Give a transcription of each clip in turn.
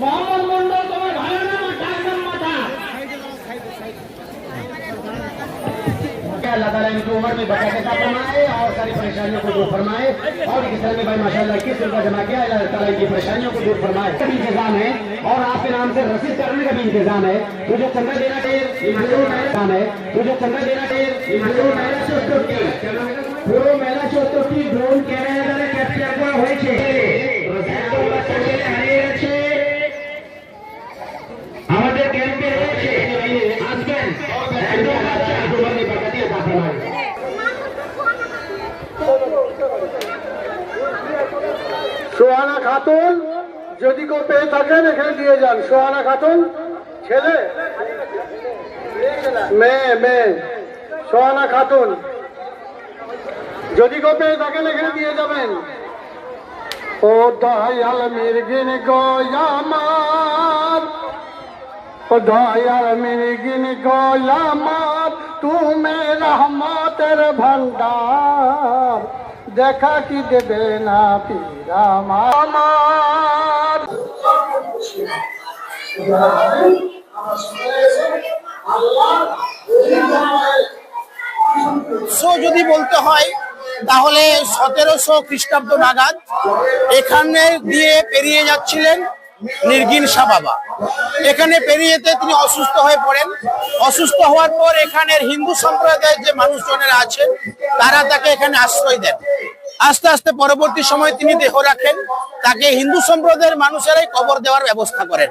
মোহাম্মদ মন্ডল তোমার ভালো নাম আর ডাক নাম মাথা अल्लाह ताला इनकी उम्र में बचा के फरमाए और सारी परेशानियों को दूर फरमाए और इस तरह में भाई माशाल्लाह किस उनका जमा किया अल्लाह ताला इनकी परेशानियों को दूर फरमाए का भी इंतजाम है और आपके नाम से रसीद करने का भी इंतजाम है तुझे चंदा देना चाहिए इंतजाम है तुझे चंदा देना चाहिए পুরো মেলা চৌত্তরটি পুরো মেলা চৌত্তরটি ড্রোন ক্যামেরা দ্বারা ক্যাপচার করা হয়েছে একদম বাচ্চা ছেলে হারিয়ে গেছে সোহানা খাতুন যদি কেউ পেয়ে থাকেন, এখানে দিয়ে যান। সোহানা খাতুন, ছেলে? মেয়ে মেয়ে। সোহানা খাতুন, যদি কেউ পেয়ে থাকেন, এখানে দিয়ে যাবেন। ও দয়াল মির্গিন গোয়ামার ও দয়াল মির্গিন গোয়ামার তুমি রহমতের ভণ্ডার। দেখা কি দেবে না পীরামার সো যদি বলতে হয়, তাহলে সতেরোশো খ্রিস্টাব্দ নাগাদ এখানে দিয়ে পেরিয়ে যাচ্ছিলেন নির্গিন শাহ বাবা এখানে পেরিয়ে যেতে তিনি অসুস্থ হয়ে পড়েন। অসুস্থ হওয়ার পর এখানের হিন্দু সম্প্রদায়ের যে মানুষজনেরা আছেন, তারা তাকে এখানে আশ্রয় দেন। আস্তে আস্তে পরবর্তী সময় তিনি দেহ রাখেন। তাকে হিন্দু সম্প্রদায়ের মানুষেরাই কবর দেওয়ার ব্যবস্থা করেন।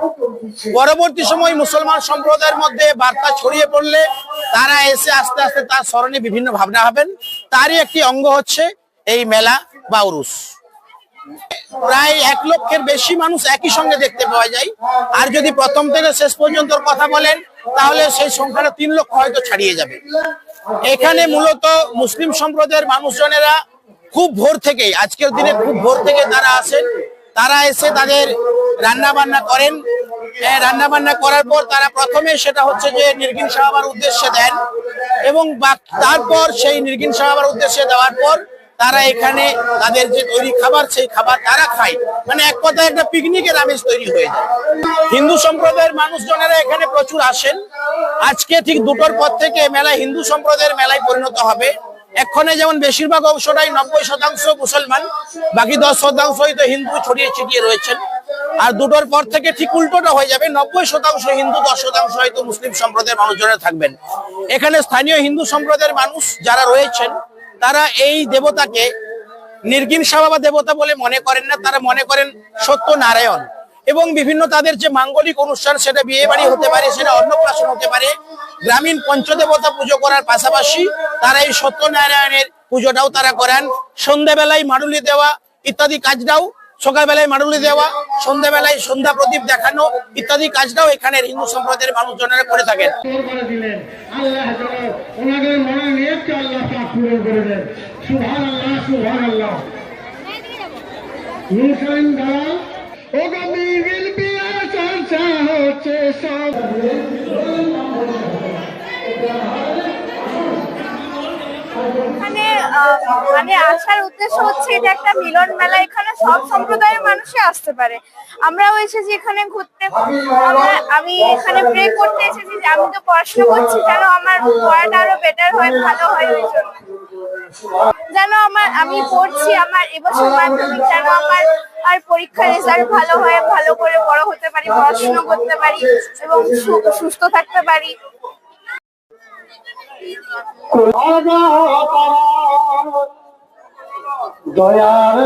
পরবর্তী সময় মুসলমান সম্প্রদায়ের মধ্যে বার্তা ছড়িয়ে পড়লে তারা এসে আস্তে আস্তে তার স্মরণে বিভিন্ন ভাবনা হবেন তারই একটি অঙ্গ হচ্ছে এই মেলা বা উরুস। প্রায় এক লক্ষের বেশি মানুষ একই সঙ্গে দেখতে পাওয়া যায়। আর যদি প্রথম থেকে শেষ পর্যন্ত কথা বলেন, তাহলে সেই সংখ্যাটা তিন লক্ষ হয়তো ছাড়িয়ে যাবে। এখানে মূলত মুসলিম সম্প্রদায়ের মানুষজনেরা খুব ভোর থেকে আজকের দিনে খুব ভোর থেকে তারা আসেন। তারা এসে তাদের রান্না বান্না করেন। রান্না বান্না করার পর তারা প্রথমে সেটা হচ্ছে যে নির্গিন সাহাবার উদ্দেশ্যে দেন এবং তারপর সেই নির্গিন সাহাবার উদ্দেশ্যে দেওয়ার পর তারা এখানে তাদের যে তৈরি খাবার, সেই খাবার তারা খায়। মানে এক কথায় একটা পিকনিকের আমেজ তৈরি হয়ে যায়। হিন্দু সম্প্রদায়ের মানুষজনেরা এখানে প্রচুর আসেন। আজকে ঠিক দুটোর পর থেকে মেলা হিন্দু সম্প্রদায়ের মেলায় পরিণত হবে। এক্ষণে যেমন বেশিরভাগ অংশটাই নব্বই শতাংশ মুসলমান, বাকি দশ শতাংশই তো হিন্দু ছড়িয়ে ছিটিয়ে রয়েছেন। আর দুটোর পর থেকে ঠিক উল্টোটা হয়ে যাবে। নব্বই শতাংশ হিন্দু, দশ শতাংশ হয়তো মুসলিম সম্প্রদায়ের মানুষজনেরা থাকবেন। এখানে স্থানীয় হিন্দু সম্প্রদায়ের মানুষ যারা রয়েছেন তারা এই দেবতাকে নির্গিন সাবা দেবতা বলে মনে করেন না, তারা মনে করেন সত্য নারায়ণ এবং বিভিন্ন তাদের যে মাঙ্গলিক অনুষ্ঠান, সেটা বিয়ে বাড়ি হতে পারে, সেটা অন্নপ্রাশন হতে পারে, গ্রামীণ পঞ্চদেবতা পুজো করার পাশাপাশি তারা এই সত্যনারায়ণের পুজোটাও তারা করেন। সন্ধ্যাবেলায় মাডুলি দেওয়া ইত্যাদি কাজটাও সকালবেলায় মাডুলি দেওয়া, সন্ধ্যাবেলায় সন্ধ্যা প্রদীপ দেখানো ইত্যাদি কাজটাও এখানের হিন্দু সম্প্রদায়ের মানুষজনেরা করে থাকেন। এখানে মানে আসার উদ্দেশ্য হচ্ছে এটা একটা মিলন মেলা। এখানে সব সম্প্রদায়ের মানুষই আসতে পারে। আমরাও এসেছি এখানে ঘুরতে। আমি এখানে প্রে করতে এসেছি যে আমি তো পড়াশোনা করছি, যেন আমার পড়াটা আরও বেটার হয়, ভালো হয় ওই জন্য। যেন আমার, আমি পড়ছি, আমার এবছর মাধ্যমিক, যেন আমার আর পরীক্ষার রেজাল্ট ভালো হয়, ভালো করে বড় হতে পারি, পড়াশোনা করতে পারি, এবং সুস্থ থাকতে পারি। দয়ার